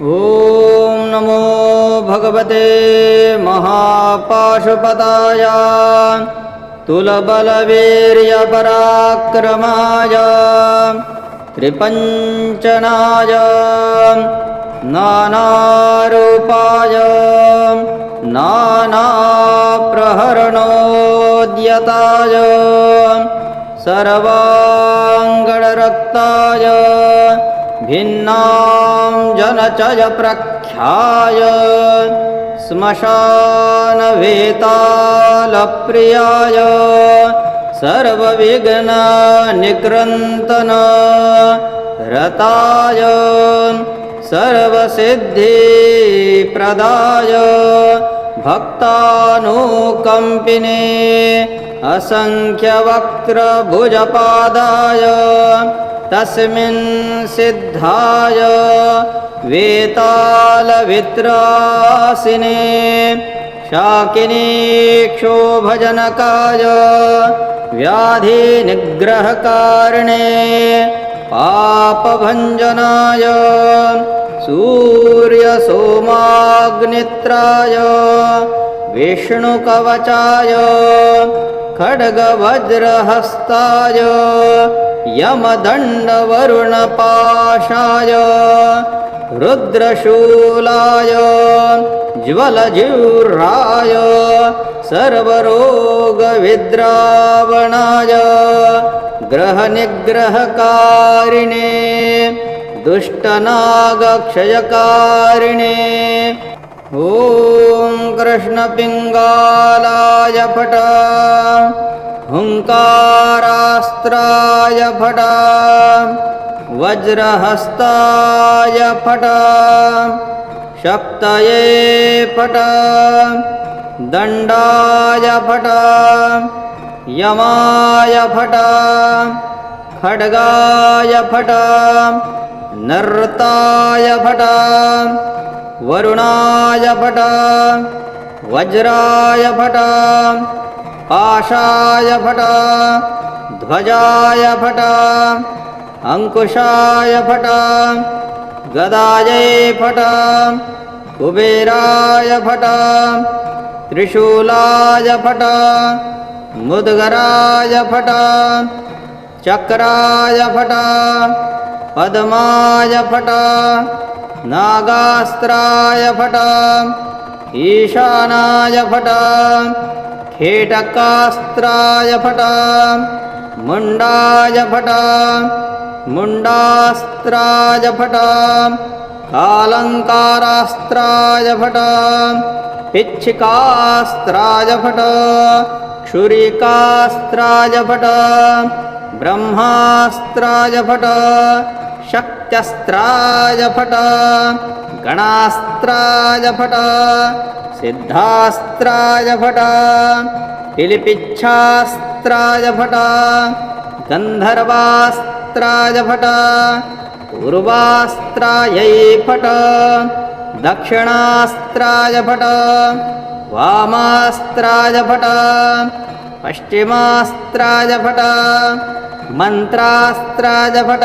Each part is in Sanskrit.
ॐ नमो भगवते महापाशुपताय तुलबलवीर्यपराक्रमाय त्रिपञ्चनाय नानारूपाय नानाप्रहरणोद्यताय सर्वाङ्गणरक्ताय भिन्नां जनचयप्रख्याय श्मशानवेतालप्रियाय सर्वविघ्ननिकृन्तन रताय सर्वसिद्धिप्रदाय भक्तानुकम्पिने असङ्ख्यवक्त्रभुजपादाय तस्मिन् सिद्धाय वेतालवित्रासिने शाकिनीक्षोभजनकाय व्याधिनिग्रहकारिणे पापभञ्जनाय सूर्यसोमाग्नित्राय विष्णुकवचाय खड्गवज्रहस्ताय यमदण्डवरुणपाशाय रुद्रशूलाय ज्वलजिह्राय सर्वरोगविद्रावणाय ग्रहनिग्रहकारिणे दुष्टनागक्षयकारिणे ॐ कृष्णपिङ्गालाय फट हुङ्कारास्त्राय फट वज्रहस्ताय फट शक्तये फट दण्डाय फट यमाय फट खड्गाय फट नर्ताय फट वरुणाय फट वज्राय फट पाशाय फट ध्वजाय फट अङ्कुशाय फट गदायै फट कुबेराय फट त्रिशूलाय फट मुद्गराय फट चक्राय फट पद्माय फट नागास्त्राय फट ईशानाय फट खेटकास्त्राय फट मुण्डाय फट मुण्डास्त्राय फट कालङ्कारास्त्राय फट पिच्छिकास्त्राय फट क्षुरिकास्त्राय फट ब्रह्मास्त्राय फट शक्त्यस्त्राय फट गणास्त्राय फट सिद्धास्त्राय फट पिलिपिच्छास्त्राय फट गन्धर्वास्त्राय फट पूर्वास्त्रायै फट दक्षिणास्त्राय फट वामास्त्राय फट पश्चिमास्त्राय फट मन्त्रास्त्राय फट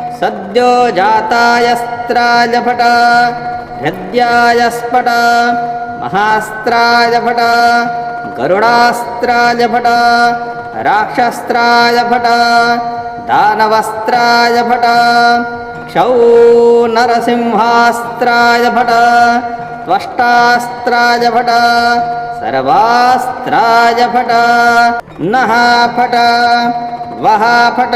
फट शिवास्त्राय फट ईशानास्त्राय फट पुरुषास्त्राय फट अघोरास्त्राय फट सद्यो जातायस्त्राय फट हृद्याय स्फट महास्त्राय फट गरुडास्त्राय फट राक्षस्त्राय फट दानवस्त्राय फट क्षौ नरसिंहास्त्राय फट त्वष्टास्त्राय फट सर्वास्त्राय फट नः फट वः फट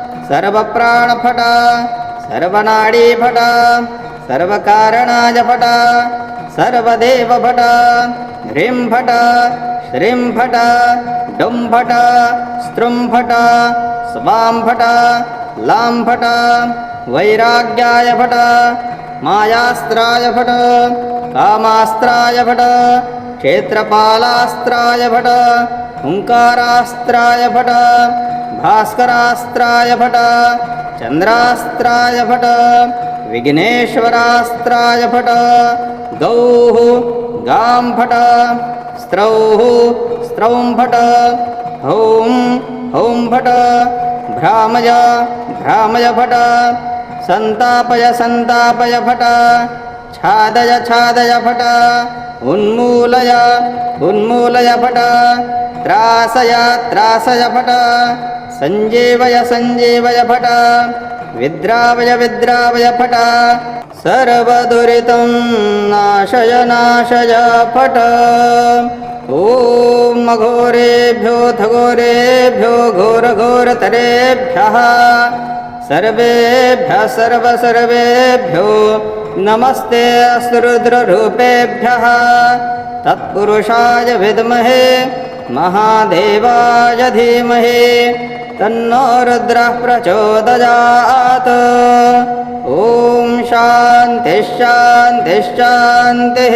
सर्वप्राणफट सर्वनाडीफट सर्वकारणायफट सर्वदेवफट ह्रीं फट श्रीं फट डुं फट स्त्रुं फट स्वां फट लां फट वैराग्याय फट मायास्त्राय फट कामास्त्राय फट क्षेत्रपालास्त्राय फट हुङ्कारास्त्राय फट భాస్కరాస్త్రాయ భట చంద్రాస్త్రాయ భట విఘ్నేశ్వరాస్త్రాయ భట గౌః గాం భట స్త్రౌః స్త్రౌం భట హౌం హౌం భట భ్రామయ భ్రామయ భట సంతాపయ సంతాపయ భట ఛాదయ ఛాదయ భట ఉన్మూలయ ఉన్మూలయ భట త్రాసయ త్రాసయ భట सञ्जीवय सञ्जीवय फट। विद्रावय विद्रावय फट। सर्वदुरितं नाशय नाशय फट। ॐ अघोरेभ्यो घोरेभ्यो घोरघोरतरेभ्यः। सर्वेभ्यः सर्वसर्वेभ्यो नमस्ते असुरुद्ररूपेभ्यः तत्पुरुषाय विद्महे महादेवाय धीमहि तन्नो रुद्रः प्रचोदयात्। ॐ शान्तिः शान्तिः शान्तिः